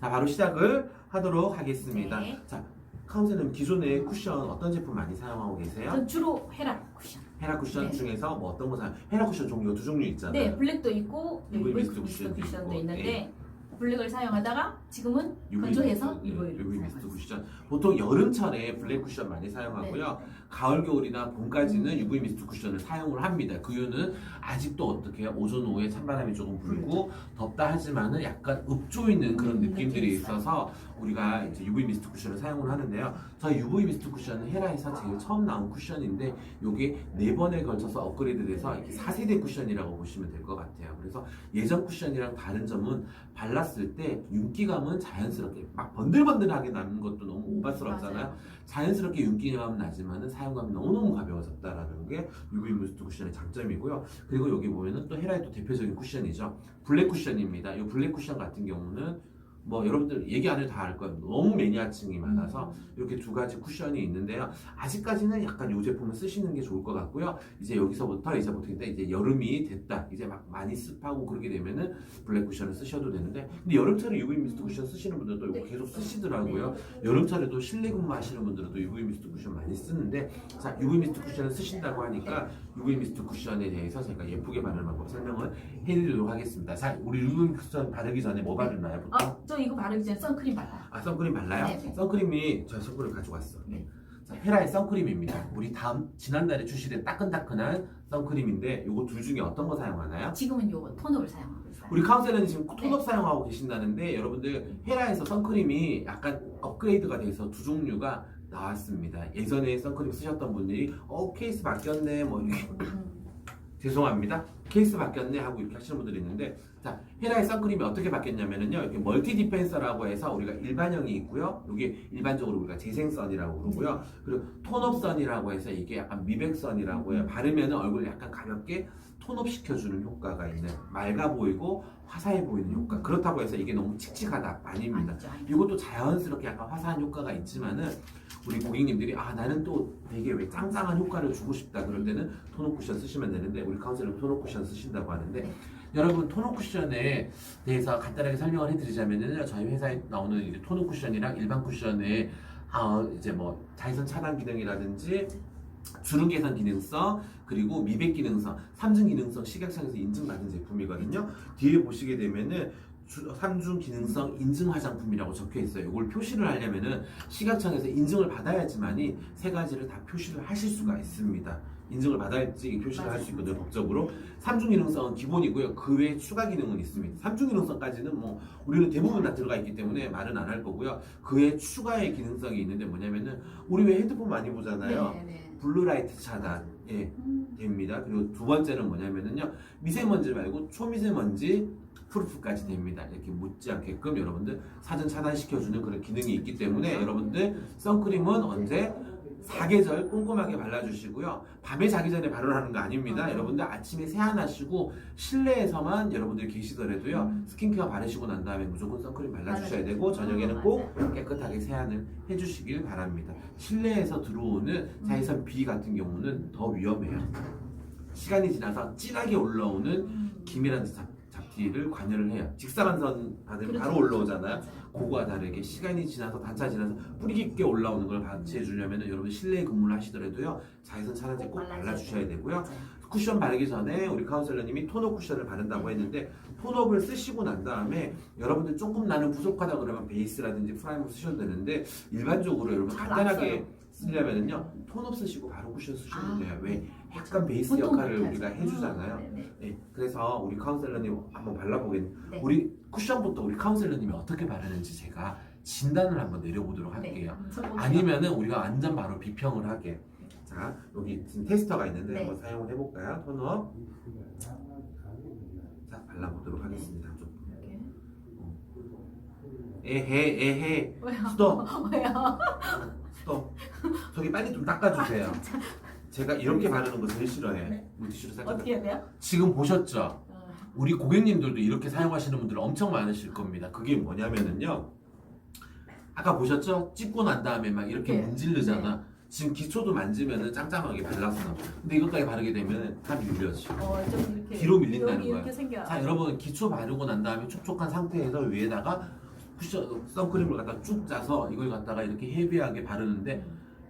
자, 바로 시작을 하도록 하겠습니다. 네. 자, 카운셀님 기존에 쿠션 어떤 제품 많이 사용하고 계세요? 전 주로 헤라 쿠션. 헤라 쿠션 네. 중에서 뭐 어떤 거 사용? 헤라 쿠션 종류가 두 종류 있잖아요. 네, 블랙도 있고 UV UV 미스트 미스트 쿠션도 쿠션도 있고, 있는데 블랙을 사용하다가 지금은 건조해서 미스트, UV UV 미스트 쿠션. 보통 여름철에 블랙 쿠션 많이 사용하고요. 가을 겨울이나 봄까지는 UV 미스트 쿠션을 사용을 합니다. 그 이유는 아직도 어떻게? 오전 오후에 찬바람이 조금 불고 덥다 하지만은 약간 읍조 있는 그런 음, 느낌들이. 있어서 우리가 이제 UV 미스트 쿠션을 사용을 하는데요. 저희 UV 미스트 쿠션은 헤라에서 제일 처음 나온 쿠션인데 요게 네 번에 걸쳐서 업그레이드돼서 이렇게 4세대 쿠션이라고 보시면 될 것 같아요. 그래서 예전 쿠션이랑 다른 점은 발랐을 때 윤기감은 자연스럽게 막 번들번들하게 나는 것도 너무 오바스럽잖아요. 자연스럽게 윤기감은 나지만은 사용감이 너무너무 가벼워졌다라는 게 UV 미스트 쿠션의 장점이고요. 그리고 여기 보면은 또 헤라의 또 대표적인 쿠션이죠. 블랙 쿠션입니다. 이 블랙 쿠션 같은 경우는 뭐 여러분들 얘기 안 해도 다 알 거예요. 너무 매니아층이 많아서 이렇게 두 가지 쿠션이 있는데요. 아직까지는 약간 이 제품을 쓰시는 게 좋을 것 같고요. 이제 여기서부터 이제 어떻게 돼? 이제 여름이 됐다. 이제 막 많이 습하고 그러게 되면은 블랙 쿠션을 쓰셔도 되는데 근데 여름철에 UV 미스트 쿠션 쓰시는 분들도 이거 네. 계속 쓰시더라고요. 여름철에도 실내 근무하시는 분들도 UV 미스트 쿠션 많이 쓰는데 자 UV 미스트 쿠션을 쓰신다고 하니까 UV 미스트 쿠션에 대해서 제가 예쁘게 바르는 방법 설명을 해드리도록 하겠습니다. 자 우리 UV 쿠션 바르기 전에 뭐 바르나요? 보통? 아, 저 이거 바르기 전에 선크림 발라요. 아 선크림 발라요? 네, 네. 선크림이 저 선크림 가지고 왔어. 네. 자 헤라의 선크림입니다. 우리 다음 지난달에 출시된 따끈따끈한 선크림인데 요거 둘 중에 어떤 거 사용하나요? 지금은 요 톤업을 사용하고 있어요. 우리 카운셀러는 지금 네. 톤업 사용하고 계신다는데 여러분들 헤라에서 선크림이 약간 업그레이드가 돼서 두 종류가 나왔습니다. 예전에 선크림 쓰셨던 분들이 어 케이스 바뀌었네 뭐 이렇게 음, 죄송합니다. 케이스 바뀌었네 하고 이렇게 하시는 분들이 있는데 자 헤라의 선크림이 어떻게 바뀌었냐면은요 이렇게 멀티 디펜서라고 해서 우리가 일반형이 있고요. 이게 일반적으로 우리가 재생선이라고 그러고요. 그리고 톤업선이라고 해서 이게 약간 미백선이라고 해요. 바르면은 얼굴 약간 가볍게 톤업 시켜주는 효과가 있는 맑아 보이고 화사해 보이는 효과 그렇다고 해서 이게 너무 칙칙하다 아닙니다 아니죠. 아니죠. 이것도 자연스럽게 약간 화사한 효과가 있지만은 우리 고객님들이 아 나는 또 되게 왜 짱짱한 효과를 주고 싶다 그럴 때는 토너 쿠션 쓰시면 되는데 우리 카운셀러 토너 쿠션 쓰신다고 하는데 네. 여러분 토너 쿠션에 대해서 간단하게 설명을 해드리자면은 저희 회사에 나오는 이제 토너 쿠션이랑 일반 쿠션의 아 이제 뭐 자외선 차단 기능이라든지 주름 개선 기능성 그리고 미백 기능성 삼중 기능성 식약청에서 인증받은 제품이거든요 뒤에 보시게 되면은 주- 삼중 기능성 인증 화장품이라고 적혀 있어요. 이걸 표시를 하려면은 식약청에서 인증을 받아야지만이 세 가지를 다 표시를 하실 수가 있습니다. 인증을 받아야지 이 표시를 할 수 있거든요. 법적으로 삼중 기능성은 기본이고요. 그 외에 추가 기능은 있습니다. 삼중 기능성까지는 뭐 우리는 대부분 다 들어가 있기 때문에 말은 안 할 거고요. 그 외에 추가의 기능성이 있는데 뭐냐면은 우리 왜 헤드폰 많이 보잖아요. 네, 네. 블루라이트 차단. 예. 음, 됩니다. 그리고 두 번째는 뭐냐면은요 미세먼지 말고 초미세먼지 프루프까지 됩니다. 이렇게 묻지 않게끔 여러분들 사전 차단시켜주는 그런 기능이 있기 때문에 여러분들 선크림은 언제 사계절 꼼꼼하게 발라주시고요. 밤에 자기 전에 발효하는 거 아닙니다. 아. 여러분들 아침에 세안하시고 실내에서만 여러분들 계시더라도요 음. 스킨케어 바르시고 난 다음에 무조건 선크림 발라주셔야. 되고 저녁에는 음, 꼭 깨끗하게 세안을 해주시길 바랍니다. 실내에서 들어오는 자외선 B 같은 경우는 더 위험해요. 시간이 지나서 진하게 올라오는 음. 기미란 잡, 잡티를 관여를 해요. 직사광선 받으면 그렇죠. 바로 올라오잖아요. 맞아요. 그거와 다르게 시간이 지나서 단차 지나서 뿌리 깊게 올라오는 걸 방지해 주려면 여러분 실내에 근무를 하시더라도요 자외선 차단제 꼭 발라주셔야 되고요. 쿠션 바르기 전에 우리 카운셀러님이 톤업 쿠션을 바른다고 했는데 톤업을 쓰시고 난 다음에 여러분들 조금 나는 부족하다 그러면 베이스라든지 프라이머 쓰셔도 되는데 일반적으로 여러분 잘 간단하게 안 쓰려면은요 톤업 쓰시고 바로 쿠션 쓰셔도 아, 돼요. 왜? 네. 약간 베이스 보통 역할을 그렇게 우리가 하죠. 해주잖아요. 아, 네, 네. 네, 그래서 우리 카운셀러님 한번 발라보겠는데 네. 우리 쿠션부터 우리 카운셀러님이 어떻게 바르는지 제가 진단을 한번 내려보도록 할게요. 네. 저거 아니면은 우리가 완전 바로 비평을 하게. 자, 여기 지금 테스터가 있는데 네. 한번 사용을 해볼까요? 톤업. 자, 발라보도록 하겠습니다. 좀. 이렇게. 에헤, 에헤. 왜요? 스톱, 왜요? 저기 빨리 좀 닦아주세요. 제가 이렇게 바르는 거 제일 싫어해. 네. 물티슈로 살짝. 어떻게 해야 돼요? 지금 보셨죠? 어, 우리 고객님들도 이렇게 사용하시는 분들 엄청 많으실 겁니다. 그게 뭐냐면은요. 아까 보셨죠? 찍고 난 다음에 막 이렇게 네. 문질르잖아. 지금 기초도 만지면은 짱짱하게 발랐어. 근데 이것까지 바르게 되면 다 밀려져. 어, 좀 이렇게 뒤로 밀린다는 여기 거야. 이렇게 생겨. 자, 여러분 기초 바르고 난 다음에 촉촉한 상태에서 위에다가 쿠션 선크림을 갖다 쭉 짜서 이걸 갖다가 이렇게 헤비하게 바르는데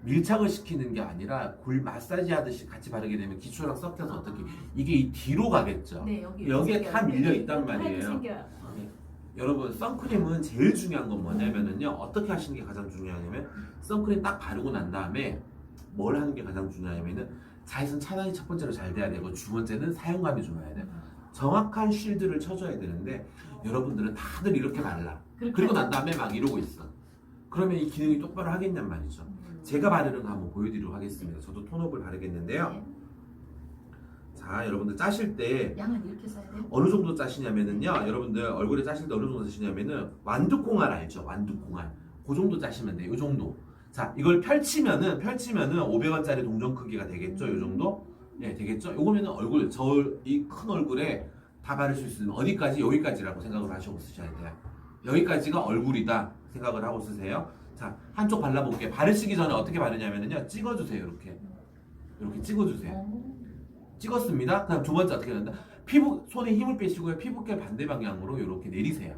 밀착을 시키는 게 아니라 골 마사지 하듯이 같이 바르게 되면 기초랑 섞여서 어떻게 이게 이 뒤로 가겠죠. 네, 여기 여기에 생겨요. 다 밀려 여기 있단 말이에요. 생겨요. 여러분 선크림은 제일 중요한 건 뭐냐면은요 어떻게 하시는 게 가장 중요하냐면 선크림 딱 바르고 난 다음에 뭘 하는 게 가장 중요하냐면은 자외선 차단이 첫 번째로 잘 돼야 되고 두 번째는 사용감이 좋아야 돼요 정확한 쉴드를 쳐줘야 되는데 여러분들은 다들 이렇게 그렇게 그리고 난. 다음에 막 이러고 있어 그러면 이 기능이 똑바로 하겠냔 말이죠 음. 제가 바르는 거 한번 보여드리도록 하겠습니다. 저도 톤업을 바르겠는데요. 네. 자 여러분들 짜실 때 양은 이렇게 써야 돼요? 어느 정도 짜시냐면은요 여러분들 얼굴에 짜실 때 어느 정도 짜시냐면은 완두콩알 알죠? 완두콩알. 그 정도 짜시면 돼요. 이 정도. 자 이걸 펼치면은 펼치면은 500원짜리 동전 크기가 되겠죠? 이 정도? 예 되겠죠? 요거면은 얼굴 저 이 큰 얼굴에 다 바를 수 있으면 어디까지? 여기까지라고 생각을 하시고 쓰셔야 돼요. 여기까지가 얼굴이다 생각을 하고 쓰세요 자 한쪽 발라볼게요 바르시기 전에 어떻게 바르냐면은요 찍어주세요 이렇게 이렇게 찍어주세요 어. 찍었습니다. 그다음 두 번째 어떻게 된다? 피부 손에 힘을 빼시고요. 피부결 반대 방향으로 이렇게 내리세요.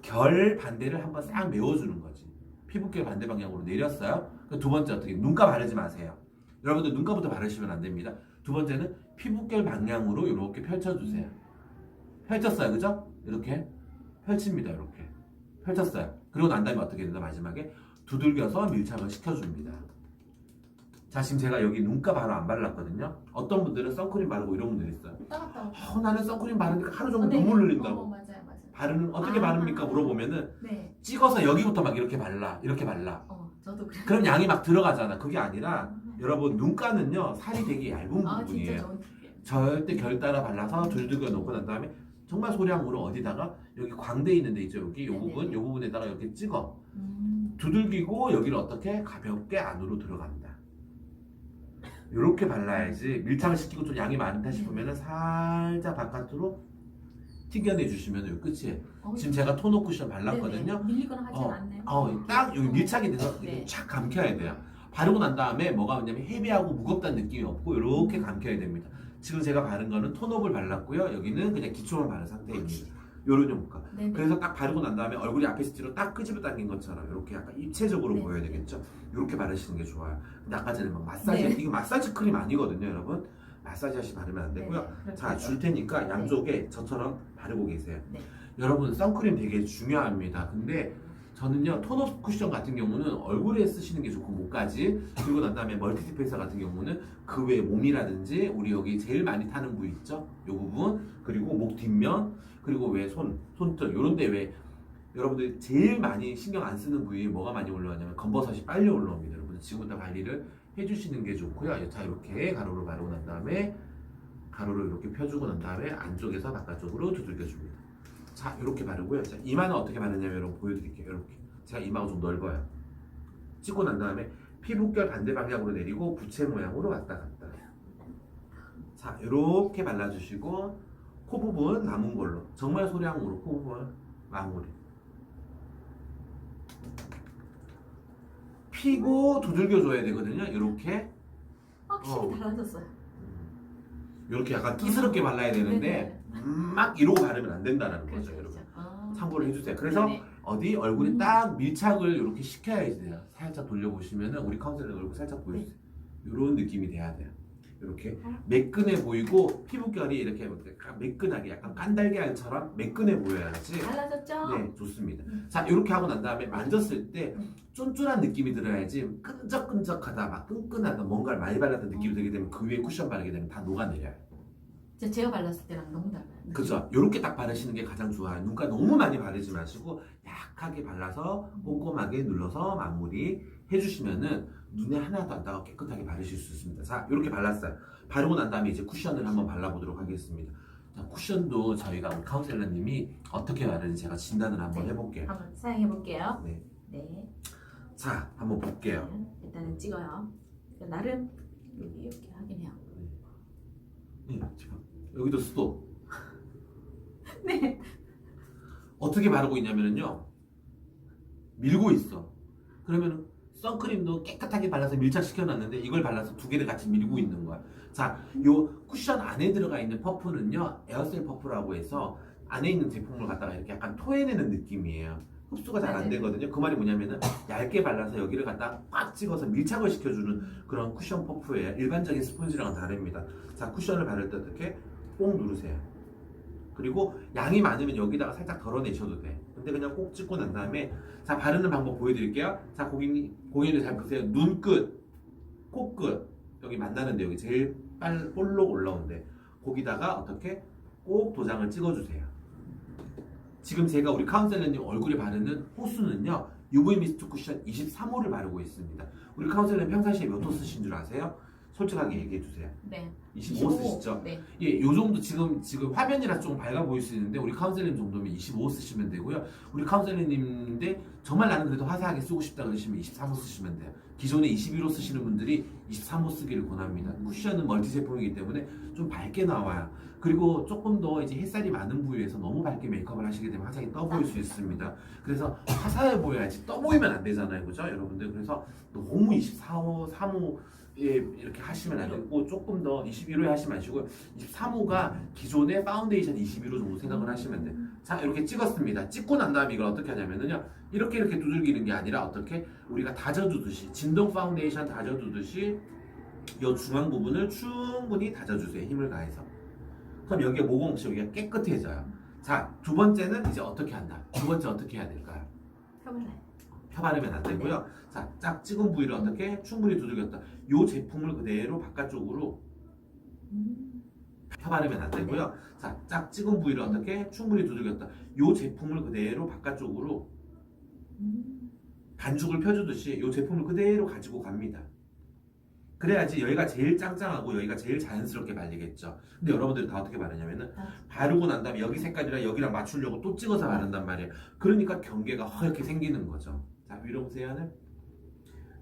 결 반대를 한번 싹 메워주는 거지. 피부결 반대 방향으로 내렸어요. 그두 번째 어떻게? 눈가 바르지 마세요. 여러분들 눈가부터 바르시면 안 됩니다. 두 번째는 피부결 방향으로 이렇게 펼쳐주세요. 펼쳤어요, 그죠? 이렇게 펼칩니다, 이렇게 펼쳤어요. 그리고 난 다음에 어떻게 된다? 마지막에 두들겨서 밀착을 시켜줍니다. 자, 지금 제가 여기 눈가 바로 안 발랐거든요. 어떤 분들은 선크림 바르고 이런 분들 있어요. 따갑다고. 어, 나는 선크림 바르니까 하루 종일 네. 눈물 어, 흘린다고. 맞아요, 맞아요. 바르는 어떻게 아. 바릅니까 물어보면은 네. 찍어서 여기부터 막 이렇게 발라, 이렇게 발라. 어, 저도 그래. 그럼 양이 막 들어가잖아. 그게 아니라 여러분 눈가는요 살이 되게 얇은 아, 진짜 부분이에요. 좋은 팁이에요. 절대 결 따라 발라서 두들겨 놓고 난 다음에 정말 소량으로 어디다가 여기 광대 있는 데 있죠 여기 요 네네네. 부분 요 부분에다가 이렇게 찍어 음. 두들기고 여기를 어떻게 가볍게 안으로 들어갑니다. 이렇게 발라야지 밀착을 시키고 좀 양이 많다 싶으면은 살짝 바깥으로 튀겨내 주시면 요 끝이에요. 어, 지금 제가 토너 쿠션 발랐거든요. 네네. 밀리거나 하진 어, 않네요. 어, 딱 여기 밀착이 돼서 네. 이렇게 쫙 감겨야 돼요. 바르고 난 다음에 뭐가 뭐냐면 헤비하고 무겁다는 느낌이 없고 이렇게 감겨야 됩니다. 지금 제가 바른 거는 톤업을 발랐고요. 여기는 그냥 기초만 바른 상태입니다. 요런 효과. 네네. 그래서 딱 바르고 난 다음에 얼굴이 앞에서 뒤로 딱 끄집어 당긴 것처럼 이렇게 약간 입체적으로 네. 보여야 되겠죠. 이렇게 바르시는 게 좋아요. 근데 아까 전에 막 마사지 네. 이거 마사지 크림 아니거든요, 여러분. 마사지 하시 바르면 안 되고요. 네네. 그렇게 자. 줄 테니까 양쪽에 저처럼 바르고 계세요. 네. 여러분 선크림 되게 중요합니다. 근데 저는요 톤업 쿠션 같은 경우는 얼굴에 쓰시는 게 좋고 목까지 그리고 난 다음에 멀티디페이서 같은 경우는 그외 몸이라든지 우리 여기 제일 많이 타는 부위 있죠? 요 부분 그리고 목 뒷면 그리고 왜 손 손등 요런데 왜 여러분들 제일 많이 신경 안 쓰는 부위에 뭐가 많이 올라가냐면 검버섯이 빨리 올라옵니다. 여러분 지금부터 관리를 해주시는 게 좋고요. 자 이렇게 가로로 바르고 난 다음에 가로로 이렇게 펴주고 난 다음에 안쪽에서 바깥쪽으로 두들겨 줍니다. 자 이렇게 바르고요. 자 이마는 어떻게 바르냐면 여러분 보여드릴게요. 이렇게 제가 이마가 좀 넓어요. 찍고 난 다음에 피부결 반대 방향으로 내리고 부채 모양으로 왔다 갔다. 자 이렇게 발라주시고 코 부분 남은 걸로 정말 소량으로 코 부분 마무리. 피고 두들겨 줘야 되거든요. 이렇게 확실히 어. 달라졌어요. 이렇게 약간 끼스럽게 발라야 되는데 막 이러고 바르면 안 된다는 거죠, 그렇죠, 여러분. 그렇죠. 아. 참고를 해주세요. 그래서 네네. 어디 얼굴에 음. 딱 밀착을 이렇게 시켜야지 돼요. 살짝 돌려보시면은 우리 카운셀러 얼굴 살짝 보여주세요. 이런 느낌이 돼야 돼요. 이렇게 어. 매끈해 보이고 피부결이 이렇게 약간 매끈하게 약간 깐달걀처럼 매끈해 보여야지. 달라졌죠? 네, 좋습니다. 음. 자, 이렇게 하고 난 다음에 만졌을 때 음. 쫀쫀한 느낌이 들어야지 끈적끈적하다, 막 끈끈하다, 뭔가를 많이 발랐던 느낌이 음. 들게 되면 그 위에 쿠션 바르게 되면 다 녹아내려요. 제- 제가 발랐을 때랑 너무 달라요. 그죠? 이렇게 딱 바르시는 게 가장 좋아요. 눈가 너무 많이 바르지 마시고 약하게 발라서 꼼꼼하게 눌러서 마무리 해주시면은 눈에 하나도 안 닿고 깨끗하게 바르실 수 있습니다. 자, 이렇게 발랐어요. 바르고 난 다음에 이제 쿠션을 한번 발라보도록 하겠습니다. 자, 쿠션도 저희가 우리 카운셀러님이 어떻게 바르는지 제가 진단을 한번 네. 해볼게요. 한번 사용해 볼게요. 네. 네. 자, 한번 볼게요. 일단은 찍어요. 그러니까 나름 여기 이렇게 하긴 해요. 네, 지금 여기도 스톱. 네. 어떻게 바르고 있냐면요 밀고 있어 그러면 선크림도 깨끗하게 발라서 밀착시켜 놨는데 이걸 발라서 두 개를 같이 밀고 있는 거야 자 요 쿠션 안에 들어가 있는 퍼프는요 에어셀 퍼프라고 해서 안에 있는 제품을 갖다가 이렇게 약간 토해내는 느낌이에요. 흡수가 잘안 네네. 되거든요. 그 말이 뭐냐면은 얇게 발라서 여기를 갖다 꽉 찍어서 밀착을 시켜주는 그런 쿠션 퍼프예요. 일반적인 스펀지랑은 다릅니다. 자 쿠션을 바를 때 어떻게 꼭 누르세요. 그리고 양이 많으면 여기다가 살짝 덜어내셔도 돼. 근데 그냥 꼭 찍고 난 다음에 자 바르는 방법 보여드릴게요. 자 고객님 고객님 잘 보세요. 눈끝, 코끝 여기 만나는데 여기 제일 빨 볼록 올라오는데 거기다가 어떻게 꼭 도장을 찍어주세요. 지금 제가 우리 카운셀러님 얼굴에 바르는 호수는요 UV 미스트 쿠션 23호를 바르고 있습니다. 우리 카운셀러님 평상시에 몇 호 쓰신 줄 아세요? 솔직하게 얘기해 주세요. 네. 25 쓰시죠? 네. 예, 요 정도 지금 지금 화면이라 좀 밝아 보일 수 있는데 우리 카운셀링 정도면 25 쓰시면 되고요. 우리 카운셀링님인데 정말 나는 그래도 화사하게 쓰고 싶다 그러시면 23호 쓰시면 돼요. 기존에 21호 쓰시는 분들이 23호 쓰기를 권합니다. 쿠션은 멀티 제품이기 때문에 좀 밝게 나와요. 그리고 조금 더 이제 햇살이 많은 부위에서 너무 밝게 메이크업을 하시게 되면 화장이 떠 보일 수 있습니다. 그래서 화사해 보여야지 떠 보이면 안 되잖아요, 그죠, 여러분들? 그래서 너무 24호, 3호 예, 이렇게 하시면 안 되고 조금 더 21호에 하시면 마시고 23호가 기존의 파운데이션 21호 정도 생각을 하시면 돼요. 자 이렇게 찍었습니다. 찍고 난 다음에 이걸 어떻게 하냐면요 이렇게 이렇게 두들기는 게 아니라 어떻게 우리가 다져두듯이 진동 파운데이션 다져두듯이 이 중앙 부분을 충분히 다져주세요. 힘을 가해서. 그럼 여기에 모공치 여기가 깨끗해져요. 자 두 번째는 이제 어떻게 한다. 두 번째 어떻게 해야 될까요? 펴발라요. 펴 바르면 안 되고요. 자, 짝 찍은 부위를 어떻게 충분히 두들겼다. 요 제품을 그대로 바깥쪽으로 음. 펴 바르면 안 되고요. 자, 짝 찍은 부위를 어떻게 충분히 두들겼다. 요 제품을 그대로 바깥쪽으로 음. 반죽을 펴주듯이 요 제품을 그대로 가지고 갑니다. 그래야지 여기가 제일 짱짱하고 여기가 제일 자연스럽게 발리겠죠. 근데 여러분들이 다 어떻게 바르냐면은 아. 바르고 난 다음에 여기 색깔이랑 여기랑 맞추려고 또 찍어서 바른단 말이에요. 그러니까 경계가 허옇게 생기는 거죠. 자, 위로 보세요, 하늘.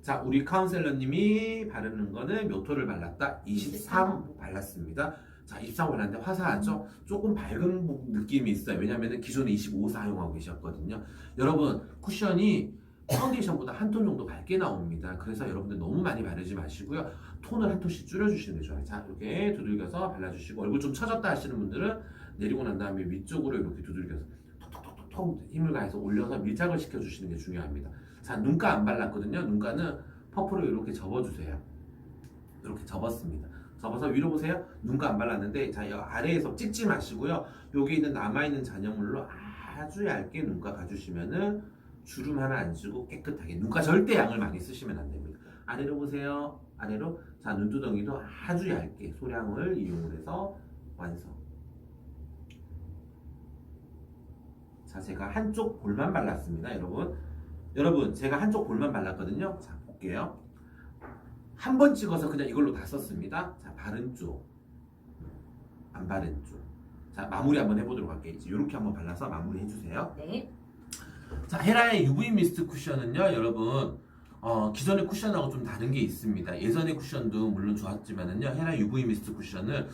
자, 우리 카운셀러님이 바르는 거는 몇 호를 발랐다? 23 발랐습니다. 자, 23 발랐는데 화사하죠? 조금 밝은 부- 느낌이 있어요. 왜냐면은 기존에 25 사용하고 계셨거든요. 여러분, 쿠션이 파운데이션보다 한 톤 정도 밝게 나옵니다. 그래서 여러분들 너무 많이 바르지 마시고요. 톤을 한 톤씩 줄여주시는 게 좋아요. 자, 이렇게 두들겨서 발라주시고, 얼굴 좀 처졌다 하시는 분들은 내리고 난 다음에 위쪽으로 이렇게 두들겨서 톡톡톡톡 힘을 가해서 올려서 밀착을 시켜주시는 게 중요합니다. 자, 눈가 안 발랐거든요. 눈가는 퍼프로 이렇게 접어주세요. 이렇게 접었습니다. 접어서 위로 보세요. 눈가 안 발랐는데, 자, 이 아래에서 찍지 마시고요. 여기 있는 남아있는 잔여물로 아주 얇게 눈가 가주시면은 주름 하나 안 주고 깨끗하게. 눈가 절대 양을 많이 쓰시면 안 됩니다. 아래로 보세요. 아래로. 자, 눈두덩이도 아주 얇게 소량을 이용을 해서 완성. 자, 제가 한쪽 볼만 발랐습니다, 여러분. 여러분, 제가 한쪽 볼만 발랐거든요. 자, 볼게요. 한 번 찍어서 그냥 이걸로 다 썼습니다. 자, 바른 쪽, 안 바른 쪽. 자, 마무리 한번 해보도록 할게요. 이제 이렇게 한번 발라서 마무리 해주세요. 네. 자, 헤라의 UV 미스트 쿠션은요, 여러분, 어, 기존의 쿠션하고 좀 다른 게 있습니다. 예전의 쿠션도 물론 좋았지만은요, 헤라 UV 미스트 쿠션은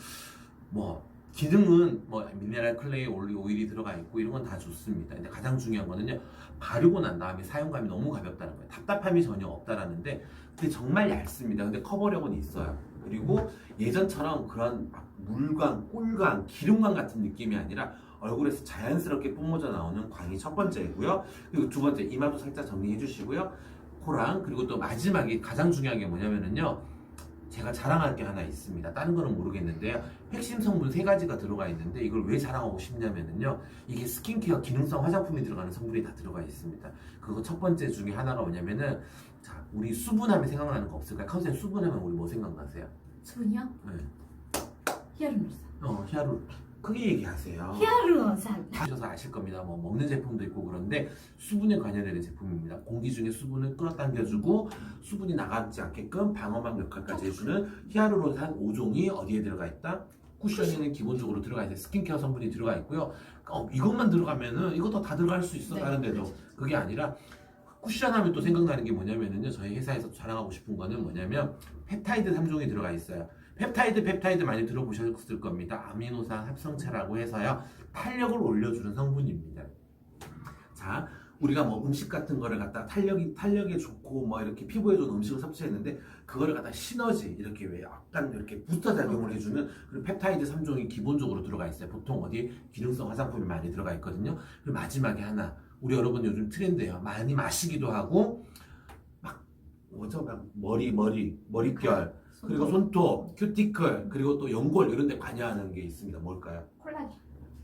뭐 기능은 뭐 미네랄 클레이 올리 오일이 들어가 있고 이런 건 다 좋습니다. 근데 가장 중요한 거는요, 바르고 난 다음에 사용감이 너무 가볍다는 거예요. 답답함이 전혀 없다라는데, 근데 정말 얇습니다. 근데 커버력은 있어요. 그리고 예전처럼 그런 막 물광, 꿀광, 기름광 같은 느낌이 아니라 얼굴에서 자연스럽게 뿜어져 나오는 광이 첫 번째고요. 그리고 두 번째 이마도 살짝 정리해 주시고요. 코랑 그리고 또 마지막에 가장 중요한 게 뭐냐면은요. 제가 자랑할 게 하나 있습니다. 다른 거는 모르겠는데요. 핵심 성분 세 가지가 들어가 있는데 이걸 왜 자랑하고 싶냐면은요. 이게 스킨케어 기능성 화장품이 들어가는 성분이 다 들어가 있습니다. 그거 첫 번째 중에 하나가 뭐냐면은 자, 우리 수분하면 생각나는 거 없을까요? 카운셀 수분하면 우리 뭐 생각나세요? 수분이요? 네. 히아루론산. 어, 히아루 크게 얘기하세요. 히아루론산. 하셔서 아실 겁니다. 뭐 먹는 제품도 있고 그런데 수분에 관여되는 제품입니다. 공기 중에 수분을 끌어당겨주고 수분이 나가지 않게끔 방어막 역할까지 해주는 히아루론산 5종이 어디에 들어가 있다? 쿠션에는 기본적으로 들어가 있어요. 스킨케어 성분이 들어가 있고요. 어, 이것만 들어가면은 이것도 다 들어갈 수 있어 네. 다른 데도 그게 아니라 쿠션 하면 또 생각나는 게 뭐냐면은요 저희 회사에서 자랑하고 싶은 거는 뭐냐면 펩타이드 3종이 들어가 있어요. 펩타이드 펩타이드 많이 들어보셨을 겁니다. 아미노산 합성체라고 해서요 탄력을 올려주는 성분입니다. 자 우리가 뭐 음식 같은 거를 갖다 탄력이 탄력에 좋고 뭐 이렇게 피부에 좋은 음식을 섭취했는데 그거를 갖다 시너지 이렇게 왜 약간 이렇게 부스터 작용을 해주는 그리고 펩타이드 3종이 기본적으로 들어가 있어요. 보통 어디 기능성 화장품이 많이 들어가 있거든요. 그리고 마지막에 하나 우리 여러분 요즘 트렌드예요. 많이 마시기도 하고 막 뭐죠? 막 머리 머리 머릿결 그리고 손톱, 큐티클 그리고 또 연골 이런 데 관여하는 게 있습니다. 뭘까요? 콜라겐.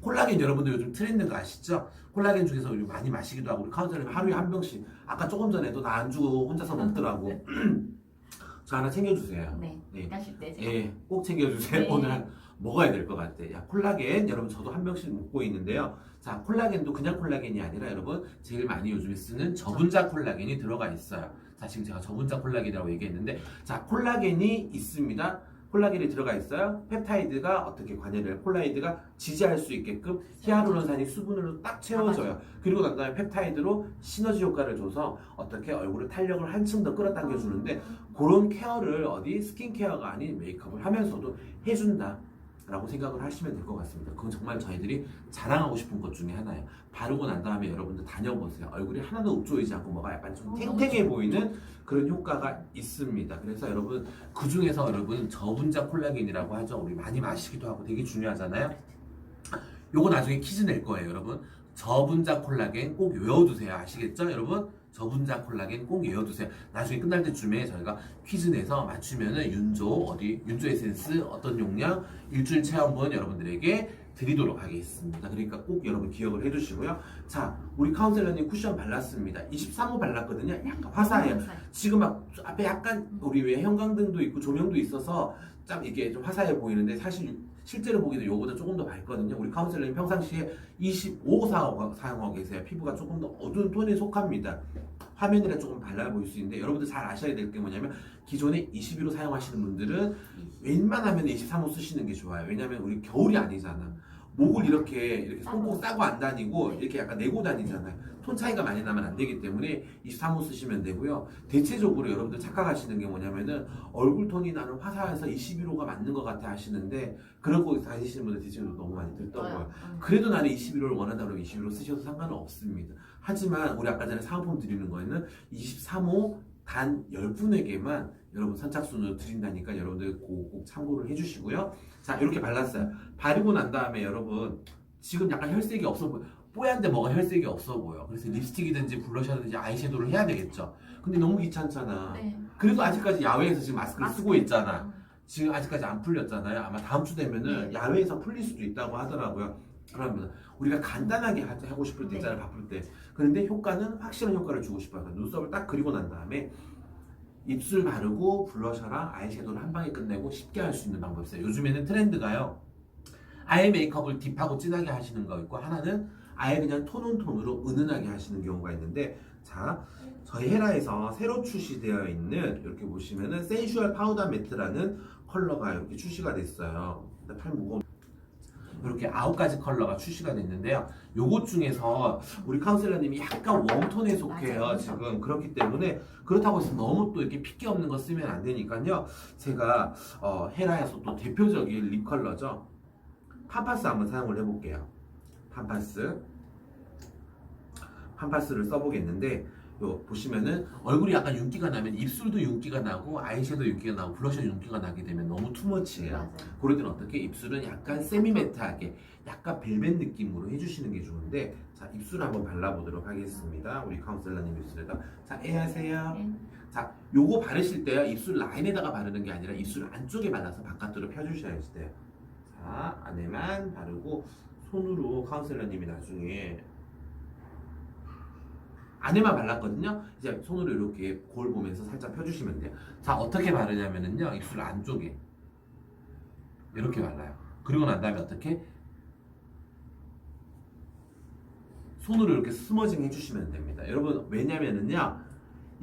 콜라겐 여러분들 요즘 트렌드 거 아시죠? 콜라겐 중에서 요즘 많이 마시기도 하고 우리 카운셀님 하루에 한 병씩 아까 조금 전에도 나 안 주고 혼자서 먹더라고 저 하나 챙겨주세요 네. 네. 가실 때 제가 예, 꼭 챙겨주세요 네. 오늘 한 먹어야 될 것 같아 야 콜라겐 여러분 저도 한 병씩 먹고 있는데요 자 콜라겐도 그냥 콜라겐이 아니라 여러분 제일 많이 요즘에 쓰는 저분자 콜라겐이 들어가 있어요 자 지금 제가 저분자 콜라겐이라고 얘기했는데 자 콜라겐이 있습니다 콜라겐이 들어가 있어요. 펩타이드가 어떻게 관여를 콜라이드가 지지할 수 있게끔 히아루론산이 수분으로 딱 채워져요. 그리고 난 다음에 펩타이드로 시너지 효과를 줘서 어떻게 얼굴의 탄력을 한층 더 끌어당겨 주는데 그런 케어를 어디 스킨케어가 아닌 메이크업을 하면서도 해준다. 라고 생각을 하시면 될 것 같습니다. 그건 정말 저희들이 자랑하고 싶은 것 중에 하나예요. 바르고 난 다음에 여러분들 다녀보세요. 얼굴이 하나도 읍조이지 않고 뭐가 약간 좀 어, 탱탱해 너무 보이는 그런 효과가 있습니다. 그래서 여러분 그 중에서 여러분 저분자 콜라겐이라고 하죠. 우리 많이 마시기도 하고 되게 중요하잖아요. 요거 나중에 퀴즈 낼 거예요, 여러분. 저분자 콜라겐 꼭 외워두세요. 아시겠죠, 여러분? 저분자 콜라겐 꼭 외워두세요. 나중에 끝날 때쯤에 저희가 퀴즈 내서 맞추면은 윤조 어디 윤조 에센스 어떤 용량 일주일 체험분 여러분들에게 드리도록 하겠습니다. 그러니까 꼭 여러분 기억을 해두시고요. 자, 우리 카운셀러님 쿠션 발랐습니다. 23호 발랐거든요. 약간 화사해요. 지금 막 앞에 약간 우리 왜 형광등도 있고 조명도 있어서 참 이게 좀 화사해 보이는데 사실 실제로 보기도 요거보다 조금 더 밝거든요. 우리 카운셀러님 평상시에 25 사용하고, 사용하고 계세요. 피부가 조금 더 어두운 톤에 속합니다. 화면이라 조금 발라 보일 수 있는데 여러분들 잘 아셔야 될 게 뭐냐면 기존에 21호 사용하시는 분들은 웬만하면 23호 쓰시는 게 좋아요. 왜냐면 우리 겨울이 아니잖아. 목을 이렇게 이렇게 손꼭 싸고 안 다니고 이렇게 약간 내고 다니잖아요. 톤 차이가 많이 나면 안 되기 때문에 23호 쓰시면 되고요. 대체적으로 여러분들 착각하시는 게 뭐냐면은 얼굴 톤이 나는 화사해서 21호가 맞는 것 같아 하시는데 그러고 다니시는 분들 대체적으로 너무 많이 들더라고요. 그래도 나는 21호를 원한다 그러면 21호 쓰셔도 상관은 없습니다. 하지만 우리 아까 전에 사은품 드리는 거에는 23호 단 10분에게만 여러분 선착순으로 드린다니까 여러분들 꼭, 꼭 참고를 해주시고요. 자 이렇게 발랐어요. 바르고 난 다음에 여러분 지금 약간 혈색이 없어 보여. 뽀얀데 뭐가 혈색이 없어 보여. 그래서 립스틱이든지 블러셔든지 아이섀도우를 해야 되겠죠. 근데 너무 귀찮잖아. 네. 그래도 아직까지 야외에서 지금 마스크를 마스크. 쓰고 있잖아. 지금 아직까지 안 풀렸잖아요. 아마 다음 주 되면은 네. 야외에서 풀릴 수도 있다고 하더라고요. 그러면 우리가 간단하게 하- 하고 싶을 때 네. 있잖아요. 바쁠 때. 그런데 효과는 확실한 효과를 주고 싶어요. 그러니까 눈썹을 딱 그리고 난 다음에 입술 바르고 블러셔랑 아이섀도우를 한 방에 끝내고 쉽게 할 수 있는 방법이 있어요. 요즘에는 트렌드가요. 아예 메이크업을 딥하고 진하게 하시는 거 있고 하나는 아예 그냥 톤온 톤으로 은은하게 하시는 경우가 있는데 자 저희 헤라에서 새로 출시되어 있는 이렇게 보시면은 센슈얼 파우더 매트라는 컬러가 이렇게 출시가 됐어요. 팔 무거운 이렇게 아홉 가지 컬러가 출시가 됐는데요. 요것 중에서 우리 카운셀러님이 약간 웜톤에 속해요. 맞아요. 지금 그렇기 때문에 그렇다고 해서 너무 또 이렇게 핏기 없는 거 쓰면 안 되니까요. 제가 어, 헤라에서 또 대표적인 립 컬러죠. 팜파스 한번 사용을 해볼게요. 팜파스. 팜파스를 써보겠는데 요 보시면은 얼굴이 약간 윤기가 나면 입술도 윤기가 나고 아이섀도우 윤기가 나고 블러셔 윤기가 나게 되면 너무 투머치예요. 그럴 때는 어떻게 입술은 약간 세미매트하게 약간 벨벳 느낌으로 해주시는 게 좋은데 자 입술 한번 발라보도록 하겠습니다. 우리 카운셀러님 입술에다 자 애하세요. 네. 자 요거 바르실 때요 입술 라인에다가 바르는 게 아니라 입술 안쪽에 발라서 바깥으로 펴주셔야지 돼요. 자 안에만 바르고 손으로 카운셀러님이 나중에 안에만 발랐거든요. 이제 손으로 이렇게 거울 보면서 살짝 펴주시면 돼요. 자 어떻게 바르냐면은요 입술 안쪽에 이렇게 발라요. 그리고 난 다음에 어떻게 손으로 이렇게 스머징 해주시면 됩니다. 여러분 왜냐면은요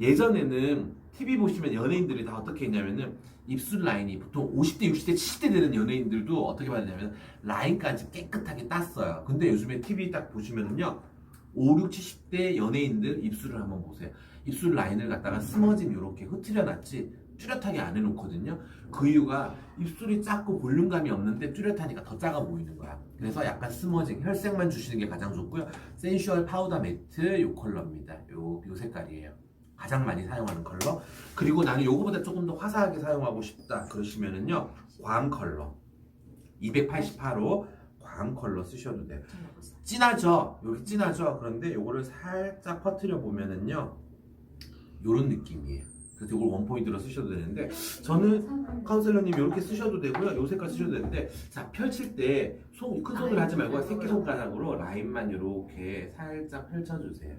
예전에는 TV 보시면 연예인들이 다 어떻게 했냐면은 입술 라인이 보통 50대, 60대, 70대 되는 연예인들도 어떻게 받느냐면 라인까지 깨끗하게 땄어요. 근데 요즘에 TV 딱 보시면은요 5, 6, 70대 연예인들 입술을 한번 보세요. 입술 라인을 갖다가 스머징 이렇게 흐트려 놨지 뚜렷하게 안 해놓거든요. 그 이유가 입술이 작고 볼륨감이 없는데 뚜렷하니까 더 작아 보이는 거야. 그래서 약간 스머징, 혈색만 주시는 게 가장 좋고요. 센슈얼 파우더 매트 요 컬러입니다. 요, 요 색깔이에요. 가장 많이 사용하는 컬러. 그리고 나는 요거보다 조금 더 화사하게 사용하고 싶다 그러시면은요. 광 컬러. 288호 광 컬러 쓰셔도 돼요. 진하죠? 이렇게 진하죠? 그런데 요거를 살짝 퍼트려 보면은요. 요런 느낌이에요. 그래서 이걸 원포인트로 쓰셔도 되는데 저는 카운셀러님 이렇게 쓰셔도 되고요. 요 색깔 쓰셔도 되는데 자 펼칠 때 손 큰 손을 하지 말고 새끼 손가락으로 라인만 이렇게 살짝 펼쳐주세요.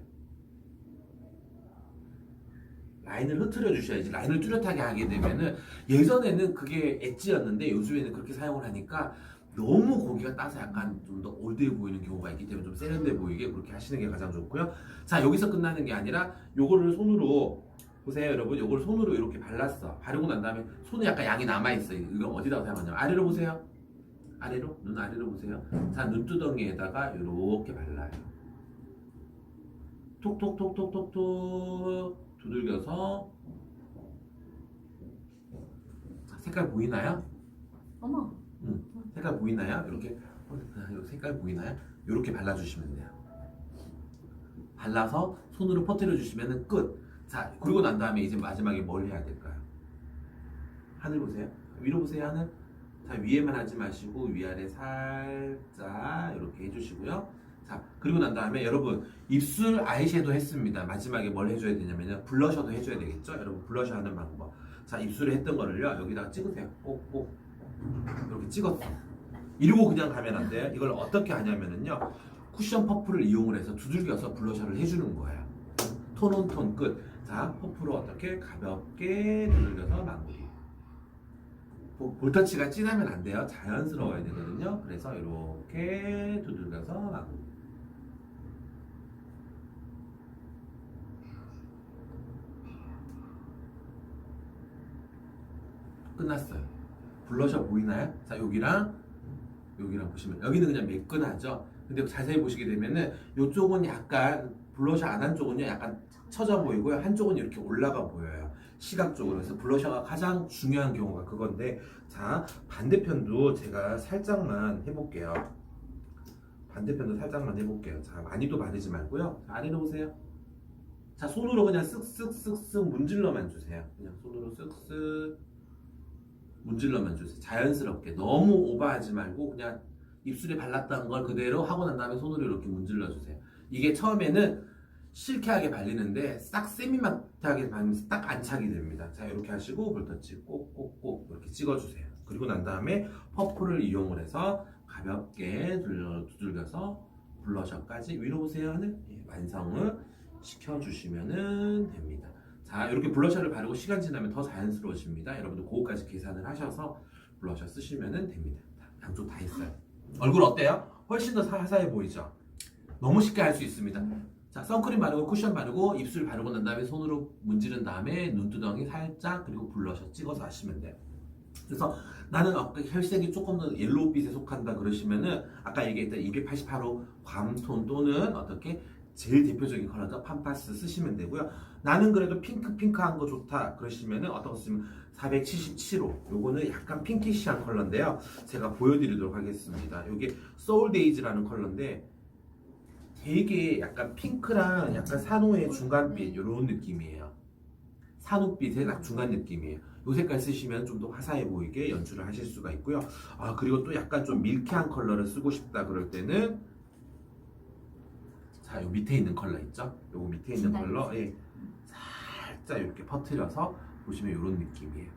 라인을 흐트려 주셔야지 라인을 뚜렷하게 하게 되면은 예전에는 그게 엣지였는데 요즘에는 그렇게 사용을 하니까 너무 고기가 따서 약간 좀 더 올드해 보이는 경우가 있기 때문에 좀 세련돼 보이게 그렇게 하시는 게 가장 좋고요. 자 여기서 끝나는 게 아니라 요거를 손으로 보세요 여러분. 요걸 손으로 이렇게 발랐어. 바르고 난 다음에 손에 약간 양이 남아있어요 이거 어디다가 사용하냐면 아래로 보세요. 아래로? 눈 아래로 보세요. 자 눈두덩이에다가 이렇게 발라요. 톡톡톡톡톡톡 두들겨서. 자, 색깔 보이나요? 어머. 색깔 보이나요? 이렇게 어, 이 색깔 보이나요? 이렇게 발라주시면 돼요. 발라서 손으로 퍼뜨려 주시면 끝. 자 그리고 난 다음에 이제 마지막에 뭘 해야 될까요? 하늘 보세요. 위로 보세요 하늘. 자 위에만 하지 마시고 위아래 살짝 이렇게 해주시고요. 자 그리고 난 다음에 여러분 입술 아이섀도 했습니다. 마지막에 뭘 해줘야 되냐면요 블러셔도 해줘야 되겠죠? 여러분 블러셔 하는 방법. 자 입술에 했던 거를요 여기다가 찍으세요. 꼭꼭 이렇게 찍었어. 이러고 그냥 가면 안 돼요. 이걸 어떻게 하냐면은요. 쿠션 퍼프를 이용을 해서 두들겨서 블러셔를 해주는 거예요. 톤 온 톤 끝. 자, 퍼프로 어떻게 가볍게 두들겨서 마무리. 보- 볼터치가 진하면 안 돼요. 자연스러워야 되거든요. 그래서 이렇게 두들겨서 마무리. 끝났어요. 블러셔 보이나요? 자, 여기랑 여기랑 보시면 여기는 그냥 매끈하죠. 근데 자세히 보시게 되면은 이쪽은 약간 블러셔 안 한 쪽은요 약간 처져 보이고요. 한쪽은 이렇게 올라가 보여요. 시각적으로. 그래서 블러셔가 가장 중요한 경우가 그건데 자 반대편도 제가 살짝만 해볼게요. 반대편도 살짝만 해볼게요. 자 많이도 바르지 말고요. 자, 아래로 보세요. 자 손으로 그냥 쓱쓱쓱쓱 문질러만 주세요. 그냥 손으로 쓱쓱 문질러만 주세요. 자연스럽게 너무 오버하지 말고 그냥 입술에 발랐던 걸 그대로 하고 난 다음에 손으로 이렇게 문질러 주세요. 이게 처음에는 실크하게 발리는데 싹 세미마트하게 발리면서 딱 안착이 됩니다. 자 이렇게 하시고 볼터치 꼭꼭꼭 이렇게 찍어주세요. 그리고 난 다음에 퍼프를 이용을 해서 가볍게 두들겨서 블러셔까지 위로 보세요 하는 예, 완성을 시켜주시면 됩니다. 자 이렇게 블러셔를 바르고 시간 지나면 더 자연스러워집니다. 여러분들 그거까지 계산을 하셔서 블러셔 쓰시면 됩니다. 자, 양쪽 다 했어요. 얼굴 어때요? 훨씬 더 화사해 보이죠? 너무 쉽게 할 수 있습니다. 자 선크림 바르고 쿠션 바르고 입술 바르고 난 다음에 손으로 문지른 다음에 눈두덩이 살짝 그리고 블러셔 찍어서 하시면 돼요. 그래서 나는 아까 혈색이 조금 더 옐로우빛에 속한다 그러시면은 아까 얘기했던 288호 밤톤 또는 어떻게 제일 대표적인 컬러죠 팜파스 쓰시면 되고요. 나는 그래도 핑크 핑크한 거 좋다 그러시면은 어떤 거 쓰면 477호 요거는 약간 핑키시한 컬러인데요. 제가 보여드리도록 하겠습니다. 요게 소울데이즈라는 컬러인데 되게 약간 핑크랑 약간 산호의 중간빛 요런 느낌이에요. 산호빛의 딱 중간 느낌이에요. 요 색깔 쓰시면 좀 더 화사해 보이게 연출을 하실 수가 있고요. 아 그리고 또 약간 좀 밀키한 컬러를 쓰고 싶다 그럴 때는 자, 요 밑에 있는 컬러 있죠? 요거 밑에 있는 진달래. 컬러, 예, 살짝 이렇게 퍼트려서 보시면 요런 느낌이에요.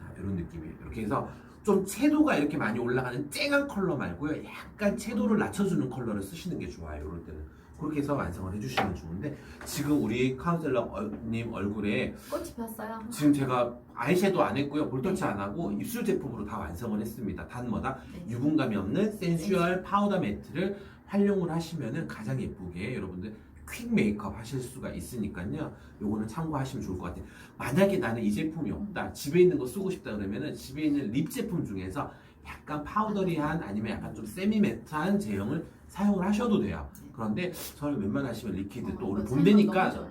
자, 요런 느낌이에요. 이렇게 해서 좀 채도가 이렇게 많이 올라가는 쨍한 컬러 말고요. 약간 채도를 낮춰주는 컬러를 쓰시는 게 좋아요. 이럴 때는. 그렇게 해서 완성을 해주시면 좋은데 지금 우리 카운셀러님 얼굴에 꽃이 폈어요. 지금 제가 아이섀도 안 했고요. 볼터치 안 하고 입술 제품으로 다 완성을 했습니다. 단 뭐다? 네. 유분감이 없는 센슈얼 파우더 매트를 활용을 하시면은 가장 예쁘게 여러분들 퀵 메이크업 하실 수가 있으니까요. 요거는 참고하시면 좋을 것 같아요. 만약에 나는 이 제품이 없다. 집에 있는 거 쓰고 싶다 그러면은 집에 있는 립 제품 중에서 약간 파우더리한 아니면 약간 좀 세미 매트한 제형을 사용을 하셔도 돼요. 그런데 저는 웬만하시면 리퀴드 또 오늘 봄 되니까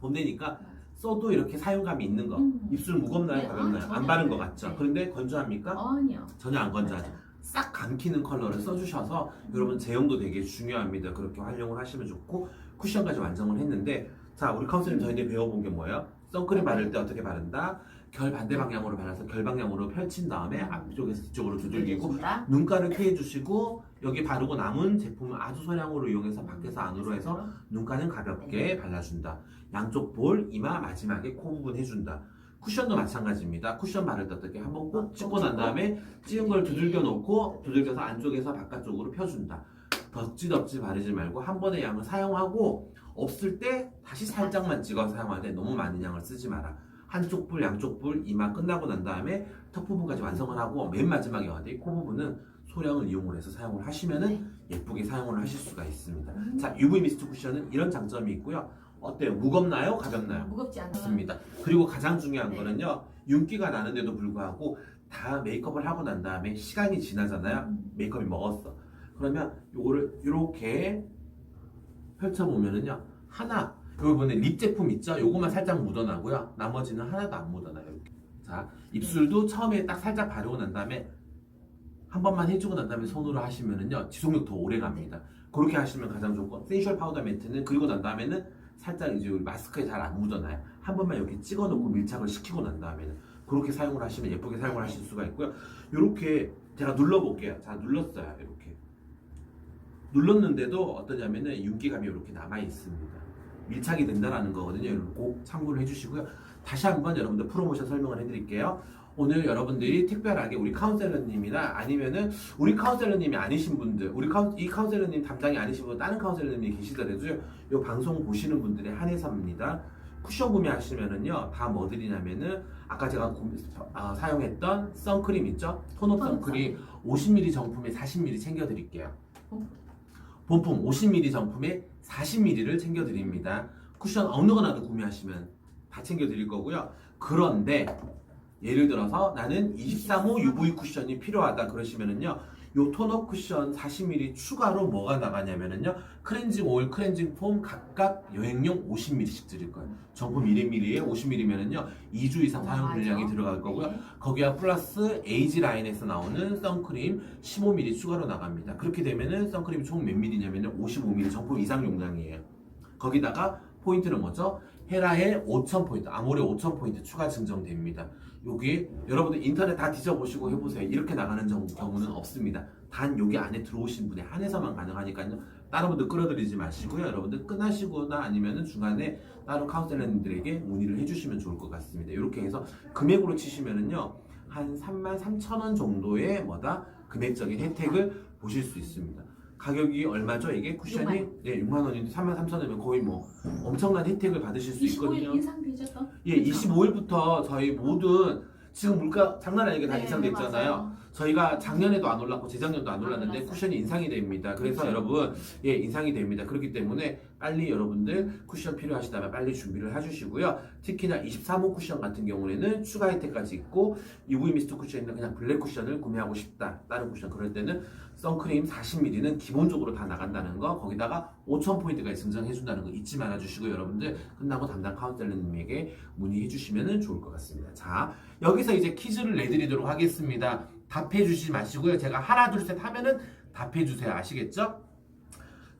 봄 되니까 써도 이렇게 사용감이 있는 거. 음. 입술 무겁나요? 네, 가볍나요? 아, 안 전혀 바른 것안 같죠? 네. 그런데 건조합니까? 아니요. 전혀 안 건조하죠. 싹 감키는 컬러를 써주셔서 여러분 제형도 되게 중요합니다. 그렇게 활용을 하시면 좋고 쿠션까지 완성을 했는데 자 우리 카운슬님 저희들 배워본 게 뭐예요? 선크림 바를 때 어떻게 바른다? 결 반대 방향으로 발라서 결 방향으로 펼친 다음에 앞쪽에서 뒤쪽으로 두들기고. 눈가를 피해주시고 여기 바르고 남은 제품을 아주 소량으로 이용해서 밖에서 안으로 해서 눈가는 가볍게 발라준다. 양쪽 볼, 이마, 마지막에 코 부분 해준다. 쿠션도 마찬가지입니다. 쿠션 바를 때 어떻게 한번 꼭 찍고 난 다음에 찍은 걸 두들겨 놓고 두들겨서 안쪽에서 바깥쪽으로 펴준다. 덕지덕지 바르지 말고 한 번의 양을 사용하고 없을 때 다시 살짝만 찍어 사용하되 너무 많은 양을 쓰지 마라. 한쪽 뿔, 양쪽 뿔, 이마 끝나고 난 다음에 턱 부분까지 완성을 하고 맨 마지막에 어디 코 부분은 소량을 이용을 해서 사용을 하시면은 네. 예쁘게 사용을 하실 수가 있습니다. 음. 자, UV 미스트 쿠션은 이런 장점이 있고요. 어때요? 무겁나요? 가볍나요? 무겁지 않다. 맞습니다. 그리고 가장 중요한 네. 거는요. 윤기가 나는데도 불구하고 다 메이크업을 하고 난 다음에 시간이 지나잖아요. 음. 메이크업이 먹었어. 그러면 요거를 이렇게 펼쳐 보면은요. 하나, 여기 보면 립 제품 있죠? 요거만 살짝 묻어나고요. 나머지는 하나도 안 묻어나요. 이렇게. 자, 입술도 처음에 딱 살짝 바르고 난 다음에 한 번만 해주고 난 다음에 손으로 하시면은요. 지속력 더 오래 갑니다. 그렇게 하시면 가장 좋고 센슈얼 파우더 매트는 그리고 난 다음에는 살짝 이제 우리 마스크에 잘 안 묻어나요. 한 번만 이렇게 찍어놓고 밀착을 시키고 난 다음에는 그렇게 사용을 하시면 예쁘게 사용을 하실 수가 있고요. 이렇게 제가 눌러볼게요. 자 눌렀어요. 이렇게 눌렀는데도 어떠냐면은 윤기감이 이렇게 남아 있습니다. 밀착이 된다라는 거거든요. 꼭 참고를 해주시고요. 다시 한번 여러분들 프로모션 설명을 해드릴게요. 오늘 여러분들이 특별하게 우리 카운셀러님이나 아니면은 우리 카운셀러님이 아니신 분들, 우리 카운, 이 카운셀러님 담당이 아니신 분, 다른 카운셀러님이 계시더라도요, 이 방송 보시는 분들에 한해서입니다. 쿠션 구매하시면은요, 다 뭐 드리냐면은, 아까 제가 구- 아, 사용했던 선크림 있죠? 톤업 톤업 선크림 50ml 정품에 40ml 챙겨드릴게요. 어? 본품 50ml 정품에 40ml를 챙겨드립니다. 쿠션 어느 거나도 구매하시면 다 챙겨드릴 거고요. 그런데 예를 들어서 나는 23호 UV 쿠션이 필요하다 그러시면은요. 요 톤업 쿠션 40ml 추가로 뭐가 나가냐면은요. 클렌징 오일, 클렌징 폼 각각 여행용 50ml씩 드릴 거예요. 정품 1ml에 50ml면은요. 2주 이상 사용. 분량이 들어갈 거고요. 네. 거기와 플러스 에이지 라인에서 나오는 선크림 15ml 추가로 나갑니다. 그렇게 되면은 선크림이 총몇 ml냐면은 55ml 정품 이상 용량이에요. 거기다가 포인트는 뭐죠? 헤라의 5,000포인트, 아모레 5,000포인트 추가 증정됩니다. 여기 여러분들 인터넷 다 뒤져보시고 해보세요. 이렇게 나가는 정- 경우는 없습니다. 단 여기 안에 들어오신 분에 한해서만 가능하니까요. 다른 분들 끌어들이지 마시고요. 여러분들 끝나시거나 아니면은 중간에 다른 카운셀러님들에게 문의를 해주시면 좋을 것 같습니다. 이렇게 해서 금액으로 치시면은요. 한 3만 3천 원 정도의 뭐다 금액적인 혜택을 보실 수 있습니다. 가격이 얼마죠? 이게 쿠션이 6만. 네, 6만 원인데 3만 3천 원이면 거의 뭐 엄청난 혜택을 받으실 수 25일 있거든요. 인상되죠 또? 예, 25일부터 저희 모든 지금 물가 장난 아니게 다 네, 인상됐잖아요. 맞아요. 저희가 작년에도 안 올랐고 재작년도 안안 올랐는데 올랐어요. 쿠션이 인상이 됩니다. 그래서 그렇죠. 여러분 예 인상이 됩니다. 그렇기 때문에 빨리 여러분들 쿠션 필요하시다면 빨리 준비를 해주시고요. 특히나 23호 쿠션 같은 경우에는 추가 혜택까지 있고 UV 미스트 쿠션이나 그냥 블랙 쿠션을 구매하고 싶다. 다른 쿠션 그럴 때는 선크림 40ml는 기본적으로 다 나간다는 거 거기다가 5,000포인트까지 증정해준다는 거 잊지 말아주시고 여러분들 끝나고 담당 카운셀러님에게 문의해 주시면 좋을 것 같습니다. 자 여기서 이제 퀴즈를 내드리도록 하겠습니다. 답해 주시지 마시고요. 제가 하나 둘 셋 하면은 답해 주세요. 아시겠죠?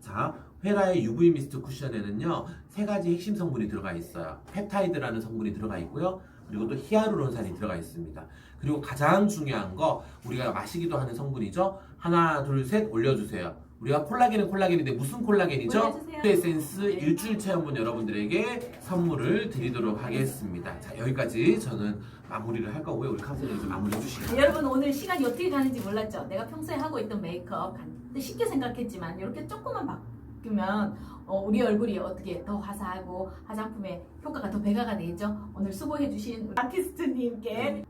자, 헤라의 UV 미스트 쿠션에는요 세 가지 핵심 성분이 들어가 있어요. 펩타이드라는 성분이 들어가 있고요. 그리고 또 히아루론산이 들어가 있습니다. 그리고 가장 중요한 거 우리가 마시기도 하는 성분이죠. 하나 둘 셋 올려주세요. 우리가 콜라겐은 콜라겐인데 무슨 콜라겐이죠? 올려주세요. 에센스 네. 일주일 체험분 여러분들에게 선물을 드리도록 하겠습니다. 자 여기까지 저는 마무리를 할 거고요. 우리 카운셀러님 좀 마무리 해 주시겠어요? 여러분 오늘 시간이 어떻게 가는지 몰랐죠? 내가 평소에 하고 있던 메이크업 쉽게 생각했지만 이렇게 조금만 바꾸면 어, 우리 얼굴이 어떻게 더 화사하고 화장품의 효과가 더 배가가 되죠? 오늘 수고해 주신 아티스트님께